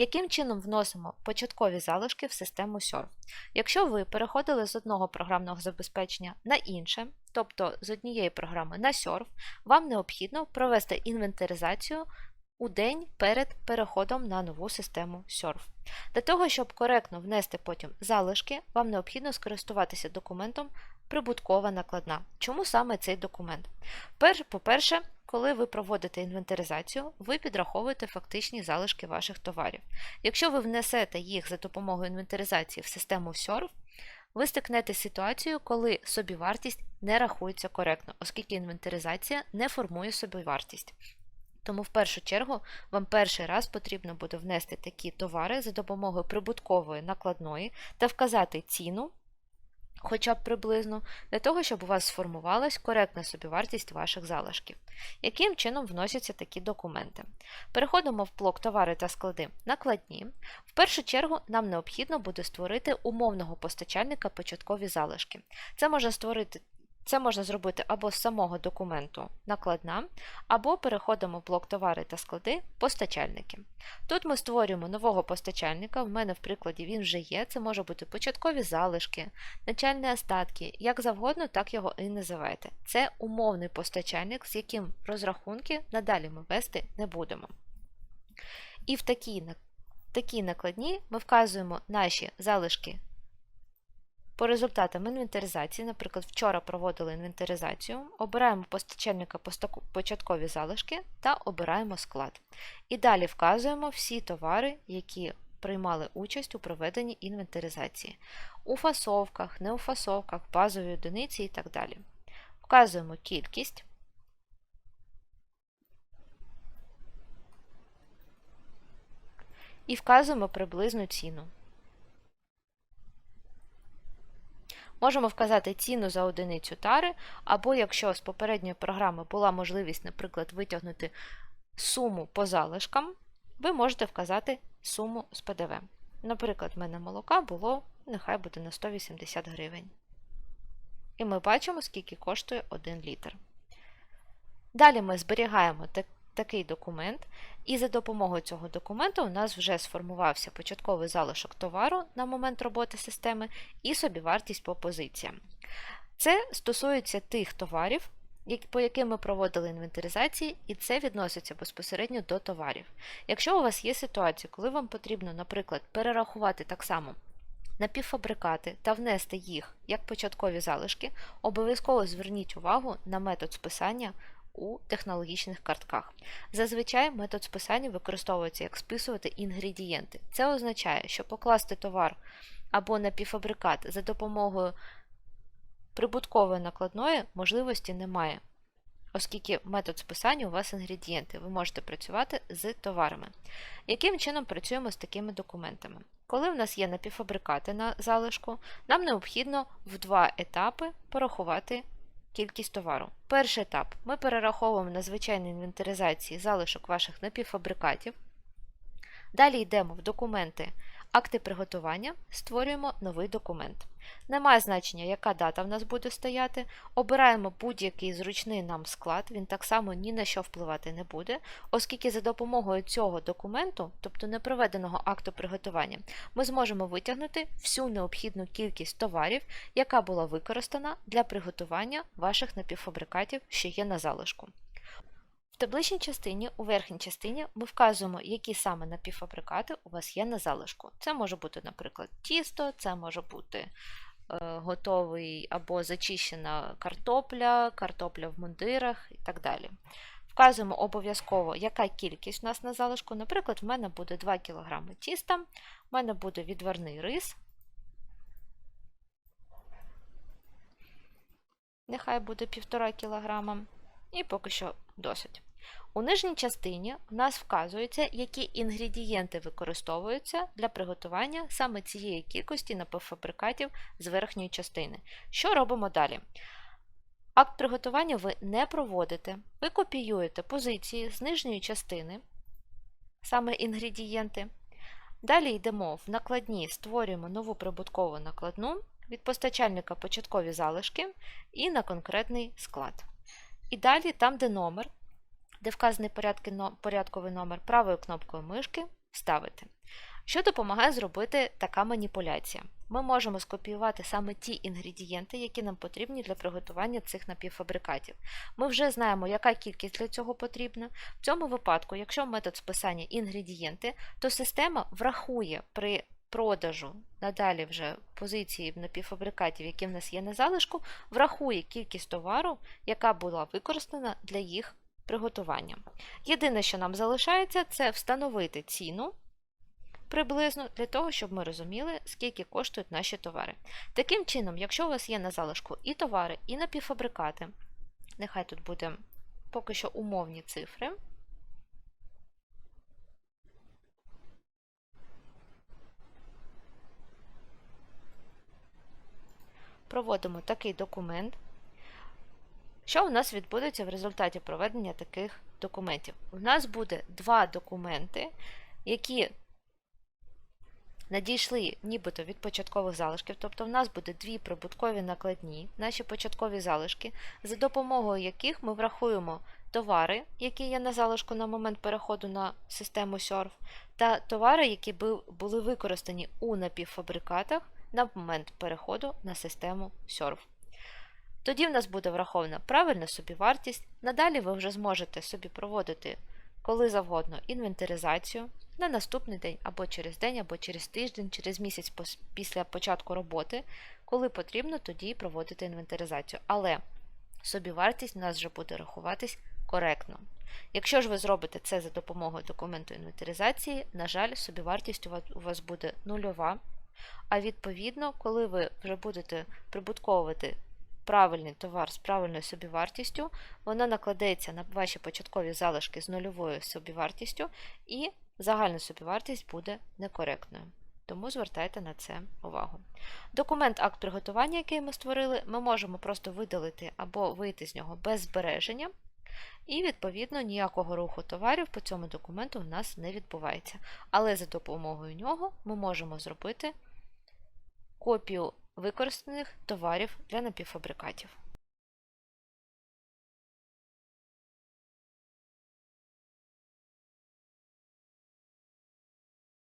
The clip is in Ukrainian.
Яким чином вносимо початкові залишки в систему SURF? Якщо ви переходили з одного програмного забезпечення на інше, тобто з однієї програми на SURF, вам необхідно провести інвентаризацію у день перед переходом на нову систему SURF. Для того, щоб коректно внести потім залишки, вам необхідно скористуватися документом прибуткова накладна. Чому саме цей документ? По-перше, коли ви проводите інвентаризацію, ви підраховуєте фактичні залишки ваших товарів. Якщо ви внесете їх за допомогою інвентаризації в систему SURF, ви стикнете з ситуацією, коли собівартість не рахується коректно, оскільки інвентаризація не формує собівартість. Тому в першу чергу вам перший раз потрібно буде внести такі товари за допомогою прибуткової накладної та вказати ціну, хоча б приблизно, для того, щоб у вас сформувалась коректна собівартість ваших залишків. Яким чином вносяться такі документи? Переходимо в блок товари та склади накладні. В першу чергу нам необхідно буде створити умовного постачальника початкові залишки. Це може створити. Це можна зробити або з самого документу накладна, або переходимо в блок товари та склади постачальники. Тут ми створюємо нового постачальника, в мене в прикладі він вже є, це може бути початкові залишки, начальні остатки, як завгодно, так його і називайте. Це умовний постачальник, з яким розрахунки надалі ми вести не будемо. І в такій, такій накладні ми вказуємо наші залишки по результатам інвентаризації, наприклад, вчора проводили інвентаризацію, обираємо постачальника початкові залишки та обираємо склад. І далі вказуємо всі товари, які приймали участь у проведенні інвентаризації. У фасовках, не у фасовках, базові одиниці і так далі. Вказуємо кількість. І вказуємо приблизну ціну. Можемо вказати ціну за одиницю тари, або якщо з попередньої програми була можливість, наприклад, витягнути суму по залишкам, ви можете вказати суму з ПДВ. Наприклад, в мене молока було, нехай буде на 180 гривень. І ми бачимо, скільки коштує 1 літр. Далі ми зберігаємо такий документ, і за допомогою цього документу у нас вже сформувався початковий залишок товару на момент роботи системи і собівартість по позиціям. Це стосується тих товарів, по яким ми проводили інвентаризації, і це відноситься безпосередньо до товарів. Якщо у вас є ситуація, коли вам потрібно, наприклад, перерахувати так само напівфабрикати та внести їх як початкові залишки, обов'язково зверніть увагу на метод списання у технологічних картках. Зазвичай метод списання використовується як списувати інгредієнти. Це означає, що покласти товар або напівфабрикат за допомогою прибуткової накладної можливості немає, оскільки метод списання у вас інгредієнти, ви можете працювати з товарами. Яким чином працюємо з такими документами? Коли в нас є напівфабрикати на залишку, нам необхідно в два етапи порахувати кількість товару. Перший етап ми перераховуємо на звичайній інвентаризації залишок ваших напівфабрикатів. Далі йдемо в документи акти приготування, створюємо новий документ. Немає значення, яка дата в нас буде стояти. Обираємо будь-який зручний нам склад, він так само ні на що впливати не буде, оскільки за допомогою цього документу, тобто непроведеного акту приготування, ми зможемо витягнути всю необхідну кількість товарів, яка була використана для приготування ваших напівфабрикатів, що є на залишку. В табличній частині, у верхній частині, ми вказуємо, які саме напівфабрикати у вас є на залишку. Це може бути, наприклад, тісто, це може бути е, готовий або зачищена картопля, картопля в мундирах і так далі. Вказуємо обов'язково, яка кількість у нас на залишку. Наприклад, в мене буде 2 кг тіста, в мене буде відварний рис. Нехай буде 1,5 кг. І поки що досить. У нижній частині у нас вказується, які інгредієнти використовуються для приготування саме цієї кількості напівфабрикатів з верхньої частини. Що робимо далі? Акт приготування ви не проводите, ви копіюєте позиції з нижньої частини, саме інгредієнти. Далі йдемо в накладні, створюємо нову прибуткову накладну від постачальника початкові залишки і на конкретний склад. І далі, там, де номер, де вказаний порядковий номер, правою кнопкою мишки ставити. Що допомагає зробити така маніпуляція? Ми можемо скопіювати саме ті інгредієнти, які нам потрібні для приготування цих напівфабрикатів. Ми вже знаємо, яка кількість для цього потрібна. В цьому випадку, якщо метод списання інгредієнти, то система врахує при продажу надалі вже позиції напівфабрикатів, які в нас є на залишку, врахує кількість товару, яка була використана для їх приготування. Єдине, що нам залишається, це встановити ціну приблизно для того, щоб ми розуміли, скільки коштують наші товари. Таким чином, якщо у вас є на залишку і товари, і напівфабрикати, нехай тут буде поки що умовні цифри. Проводимо такий документ. Що у нас відбудеться в результаті проведення таких документів? У нас буде два документи, які надійшли нібито від початкових залишків, тобто в нас буде дві прибуткові накладні, наші початкові залишки, за допомогою яких ми врахуємо товари, які є на залишку на момент переходу на систему SURF, та товари, які були використані у напівфабрикатах на момент переходу на систему SURF. Тоді в нас буде врахована правильна собівартість. Надалі ви вже зможете собі проводити коли завгодно інвентаризацію на наступний день або через день, або через тиждень, через місяць після початку роботи, коли потрібно, тоді проводити інвентаризацію. Але собівартість у нас вже буде рахуватись коректно. Якщо ж ви зробите це за допомогою документу інвентаризації, на жаль, собівартість у вас буде нульова. А відповідно, коли ви вже будете прибутковувати правильний товар з правильною собівартістю, вона накладеться на ваші початкові залишки з нульовою собівартістю, і загальна собівартість буде некоректною. Тому звертайте на це увагу. Документ акт приготування, який ми створили, ми можемо просто видалити або вийти з нього без збереження. І, відповідно, ніякого руху товарів по цьому документу в нас не відбувається. Але за допомогою нього ми можемо зробити копію використаних товарів для напівфабрикатів.